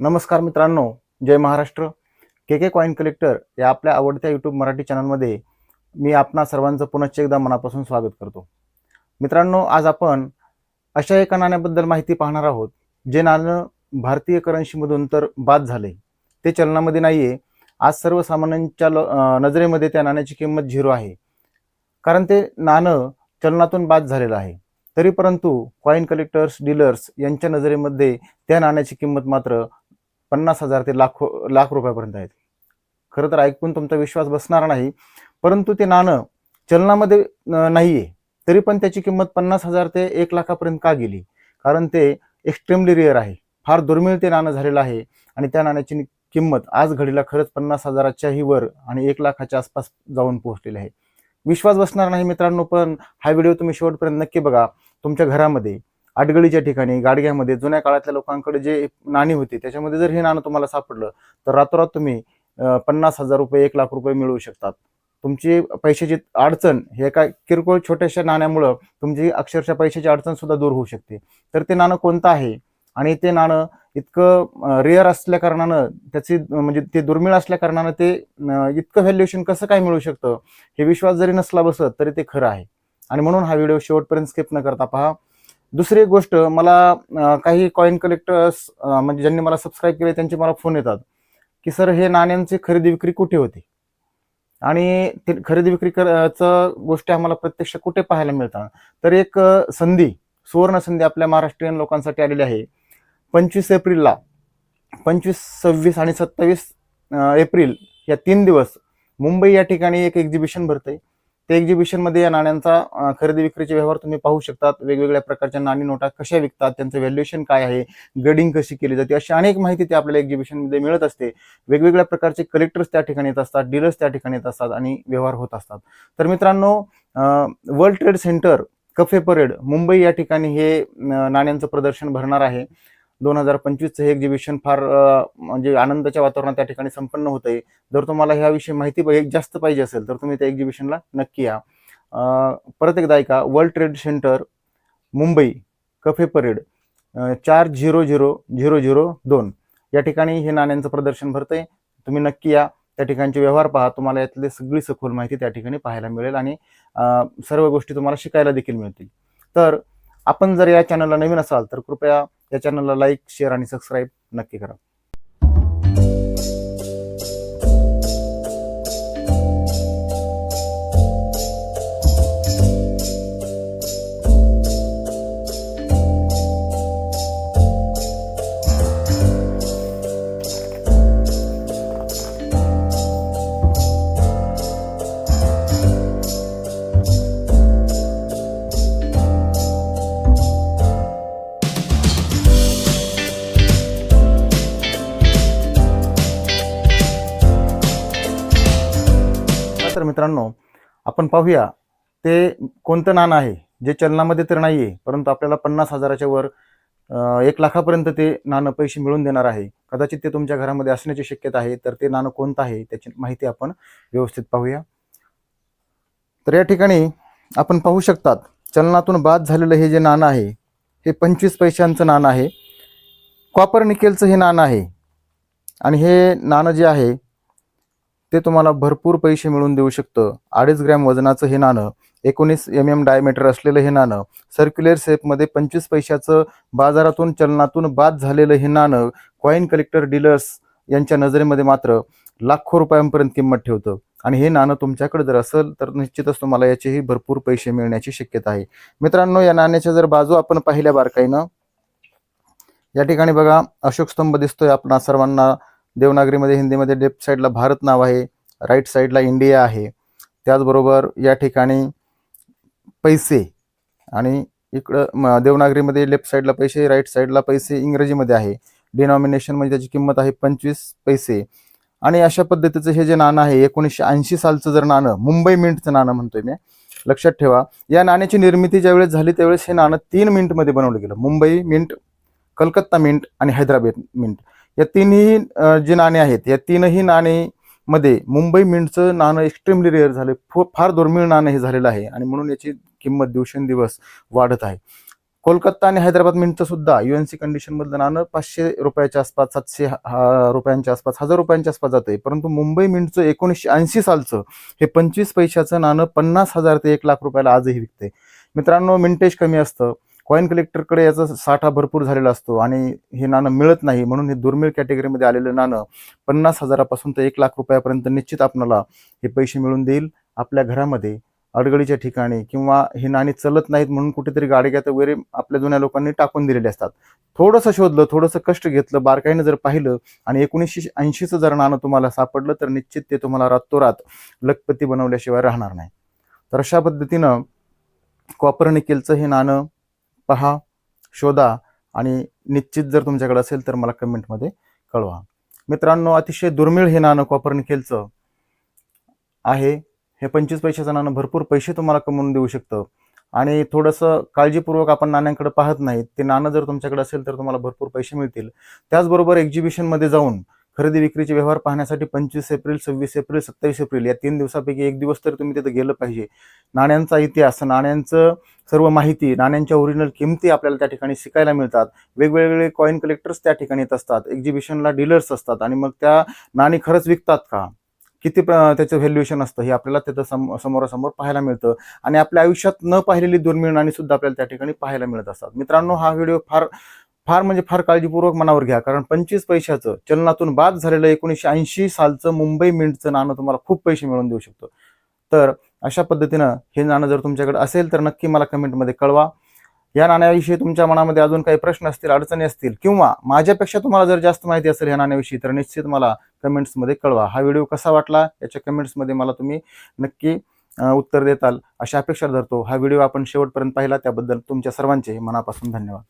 नमस्कार मित्रांनो जय Maharashtra. K K coin collector या आपल्या आवडत्या यूट्यूब मराठी चॅनलमध्ये मी आपणा सर्वांचं पुनश्च एकदा मनापासून स्वागत करतो. मित्रांनो आज आपण अशा एका नाण्याबद्दल माहिती पाहणार आहोत जे नाणं भारतीय करन्सीमधून तर बाद झाले ते चलनामध्ये नाही आहे आज सर्वसामान्यांच्या ल- नजरेमध्ये त्या नाण्याची किंमत झिरो आहे. कारण ते नाणं चलनातून बाद झालेलं आहे. तरी परंतु कॉईन कलेक्टर्स डीलर्स यांच्या नजरेमध्ये त्या नाण्याची किंमत मात्र पन्नास हजार ते लाखो लाख रुपयापर्यंत आहेत. खरं तर ऐकून तुमचा विश्वास बसणार नाही परंतु ते नाणं चलनामध्ये नाही आहे तरी पण त्याची किंमत पन्नास हजार ते एक लाखापर्यंत का गेली? कारण ते एक्स्ट्रीमली रिअर आहे. फार दुर्मिळ ते नाणं झालेलं आहे आणि त्या नाण्याची किंमत आज घडीला खरंच पन्नास हजाराच्याही वर आणि एक लाखाच्या आसपास जाऊन पोहोचलेली आहे. विश्वास बसणार नाही मित्रांनो पण हा व्हिडिओ तुम्ही शेवटपर्यंत नक्की बघा. तुमच्या घरामध्ये आटगळीच्या ठिकाणी गाडग्यामध्ये जुन्या काळातल्या लोकांकडे जे नाणी होती त्याच्यामध्ये जर हे नाणं तुम्हाला सापडलं तर रातोरात तुम्ही पन्नास हजार रुपये एक लाख रुपये मिळवू शकतात. तुमची पैशाची अडचण हे एका किरकोळ छोट्याशा नाण्यामुळं तुमची अक्षरशः पैशाची अडचण सुद्धा दूर होऊ शकते. तर ते नाणं कोणतं आहे? आणि ते नाणं इतकं रेअर असल्या कारणानं त्याची म्हणजे ते दुर्मिळ असल्या कारणानं ते इतकं व्हॅल्युएशन कसं काय मिळू शकतं? हे विश्वास जरी नसला बसत तरी ते खरं आहे. आणि म्हणून हा व्हिडिओ शेवटपर्यंत स्किप न करता पहा. दुसरी एक गोष्ट मला काही कॉईन कलेक्टर्स म्हणजे ज्यांनी मला सबस्क्राईब केले त्यांचे मला फोन येतात की सर हे नाण्यांची खरेदी विक्री कुठे होती? आणि ते खरेदी विक्री करायचं गोष्टी आम्हाला प्रत्यक्ष कुठे पाहायला मिळतात? तर एक संधी सुवर्ण संधी आपल्या महाराष्ट्रीयन लोकांसाठी आलेली आहे. पंचवीस एप्रिलला पंचवीस सव्वीस आणि सत्तावीस एप्रिल या तीन दिवस मुंबई या ठिकाणी एक एक्झिबिशन भरतंय. ते एक्झिबिशनमध्ये या नाण्यांचा खरेदी विक्रीचे व्यवहार तुम्ही पाहू शकतात. वेगवेगळ्या प्रकारच्या नाणी नोटा कशा विकतात त्यांचं व्हॅल्युएशन काय आहे गडिंग कशी केली जाते अशी अनेक माहिती त्या आपल्याला एक्झिबिशनमध्ये मिळत असते. वेगवेगळ्या प्रकारचे कलेक्टर्स त्या ठिकाणी येत असतात डीलर्स त्या ठिकाणी येत असतात आणि व्यवहार होत असतात. तर मित्रांनो world trade centre Cuffe Parade Mumbai या ठिकाणी हे नाण्यांचं प्रदर्शन भरणार आहे. दोन हजार पंचवीसचं हे एक्झिबिशन फार म्हणजे आनंदाच्या वातावरणात त्या ठिकाणी संपन्न होत आहे जर तुम्हाला ह्याविषयी माहिती पाहिजे- जास्त पाहिजे असेल तर तुम्ही त्या एक्झिबिशनला नक्की या. परत एकदा ऐका. World trade centre Mumbai Cuffe Parade चार झिरो झिरो झिरो झिरो दोन. या ठिकाणी हे नाण्यांचं प्रदर्शन भरतंय. तुम्ही नक्की या. त्या ठिकाणचे व्यवहार पहा. तुम्हाला यातली सगळी सखोल माहिती त्या ठिकाणी पाहायला मिळेल आणि सर्व गोष्टी तुम्हाला शिकायला देखील मिळतील. तर आपण जर या चॅनलला नवीन असाल तर कृपया या चॅनलला लाईक शेअर आणि सबस्क्राईब नक्की करा. मित्रांनो आपण पाहूया ते कोणतं नाणं आहे? जे चलनामध्ये तर नाही आहे परंतु आपल्याला पन्नास हजाराच्या वर एक लाखापर्यंत ते नाणं पैसे मिळून देणार आहे. कदाचित ते तुमच्या घरामध्ये असण्याची शक्यता आहे तर ते नाणं कोणतं आहे त्याची माहिती आपण व्यवस्थित पाहूया. तर या ठिकाणी आपण पाहू शकतात चलनातून बाद झालेलं हे जे नाणं आहे हे पंचवीस पैशांचं नाणं आहे. कॉपर निकेलचं हे नाणं आहे. आणि हे नाणं जे आहे ते तुम्हाला भरपूर पैसे मिळून देऊ शकतं. अडीच ग्रॅम वजनाचं हे नाणं एकोणीस एम एम डायमीटर असलेलं हे नाणं सर्क्युलर शेपमध्ये पंचवीस पैशाचं बाजारातून चलनातून बाद झालेलं हे नाणं कॉईन कलेक्टर डीलर्स यांच्या नजरेमध्ये मात्र लाखो रुपयांपर्यंत किंमत ठेवतं. आणि हे नाणं तुमच्याकडे जर असेल तर निश्चितच तुम्हाला याचेही भरपूर पैसे मिळण्याची शक्यता आहे. मित्रांनो या नाण्याच्या जर बाजू आपण पाहिल्या बारकाईनं या ठिकाणी बघा अशोक स्तंभ दिसतोय आपण सर्वांना. देवनागरीमध्ये हिंदीमध्ये लेफ्ट साईडला भारत नाव आहे राईट साईडला इंडिया आहे. त्याचबरोबर या ठिकाणी पैसे आणि इकडं देवनागरीमध्ये लेफ्ट साईडला पैसे राईट साईडला पैसे इंग्रजीमध्ये आहे. डिनॉमिनेशन म्हणजे त्याची किंमत आहे पंचवीस पैसे. आणि अशा पद्धतीचं हे जे नाणं आहे एकोणीसशे ऐंशी सालचं जर नाणं मुंबई मिंटचं नाणं म्हणतोय मी लक्षात ठेवा. या नाण्याची निर्मिती ज्यावेळेस झाली त्यावेळेस हे नाणं तीन मिंटमध्ये बनवलं गेलं. मुंबई मिंट कलकत्ता मिंट आणि हैदराबाद मिंट. या तिन्ही जी नाणी आहेत या तीनही नाणी मध्ये मुंबई मिंटचं नाणं एक्स्ट्रीमली रेअर झाले. फार दुर्मिळ नाणं हे झालेलं आहे आणि म्हणून याची किंमत दिवसेंदिवस वाढत आहे. कोलकाता आणि हैदराबाद मिंटचं सुद्धा युएनसी कंडिशन मधलं नाणं पाचशे रुपयाच्या आसपास सातशे हा- रुपयांच्या आसपास हजार रुपयांच्या आसपास जाते परंतु मुंबई मिंटचं एकोणीसशे ऐंशी सालचं हे पंचवीस पैशाचं नाणं पन्नास हजार ते एक लाख रुपयाला आजही विकते मित्रांनो मिंटेज कमी असतं. कॉईन कलेक्टरकडे याचा साठा भरपूर झालेला असतो आणि हे नाणं मिळत नाही म्हणून हे दुर्मिळ कॅटेगरीमध्ये आलेलं नाणं पन्नास हजारापासून तर एक लाख रुपयापर्यंत निश्चित आपणाला हे पैसे मिळून देईल. आपल्या घरामध्ये अडगळीच्या ठिकाणी किंवा हे नाणी चलत नाहीत म्हणून कुठेतरी गाडग्यात वगैरे आपल्या जुन्या लोकांनी टाकून दिलेले असतात. थोडंसं शोधलं थोडंसं कष्ट घेतलं बारकाईनं जर पाहिलं आणि एकोणीसशे ऐंशीचं जर नाणं तुम्हाला सापडलं तर निश्चित ते तुम्हाला रातोरात लखपती बनवल्याशिवाय राहणार नाही. तर अशा पद्धतीनं कॉपर निकेलचं हे नाणं पहा शोधा आणि निश्चित जर तुमच्याकडे असेल तर मला कमेंटमध्ये कळवा. मित्रांनो अतिशय दुर्मिळ हे नाणं कॉपर निकेलचं आहे. हे पंचवीस पैशाचं नाणं भरपूर पैसे तुम्हाला कमवून देऊ शकतं. आणि थोडंसं काळजीपूर्वक आपण नाण्यांकडे पाहत नाहीत. ते नाणं जर तुमच्याकडे असेल तर तुम्हाला भरपूर पैसे मिळतील. त्याचबरोबर एक्झिबिशनमध्ये जाऊन खरेदी विक्रीचे व्यवहार पाहण्यासाठी पंचवीस एप्रिल सव्वीस एप्रिल सत्तावीस एप्रिल या तीन दिवसापैकी एक दिवस तर तुम्ही तिथं गेलं पाहिजे. नाण्यांचा इतिहास नाण्यांचं सर्व माहिती नाण्यांच्या ओरिजिनल किमती आपल्याला त्या ठिकाणी शिकायला मिळतात. वेगवेगळे कॉईन कलेक्टर्स त्या ठिकाणी येत असतात. एक्झिबिशनला डीलर्स असतात आणि मग त्या नाणी खरंच विकतात का? किती त्याचं व्हॅल्युएशन असतं हे आपल्याला तिथं सम समोरासमोर पाहायला मिळतं. आणि आपल्या आयुष्यात न पाहिलेली दुर्मिळ नाणी सुद्धा आपल्याला त्या ठिकाणी पाहायला मिळत असतात. मित्रांनो हा व्हिडिओ फार फार म्हणजे फार काळजीपूर्वक मनावर घ्या. कारण पंचवीस पैशाचं चलनातून बाद झालेलं एकोणीसशे ऐंशी सालचं मुंबई मिंटचं नाणं तुम्हाला खूप पैसे मिळवून देऊ शकतो. तर अशा पद्धतीनं हे नाणं जर तुमच्याकडे असेल तर नक्की मला कमेंटमध्ये कळवा. या नाण्याविषयी तुमच्या मनामध्ये अजून काही प्रश्न असतील अडचणी असतील किंवा माझ्यापेक्षा तुम्हाला जर जास्त माहिती असेल या नाण्याविषयी तर निश्चित मला कमेंट्समध्ये कळवा. हा व्हिडिओ कसा वाटला याच्या कमेंट्समध्ये मला तुम्ही नक्की उत्तर देताल. अशा अपेक्षा धरतो. हा व्हिडिओ आपण शेवटपर्यंत पाहिला त्याबद्दल तुमच्या सर्वांचे मनापासून धन्यवाद.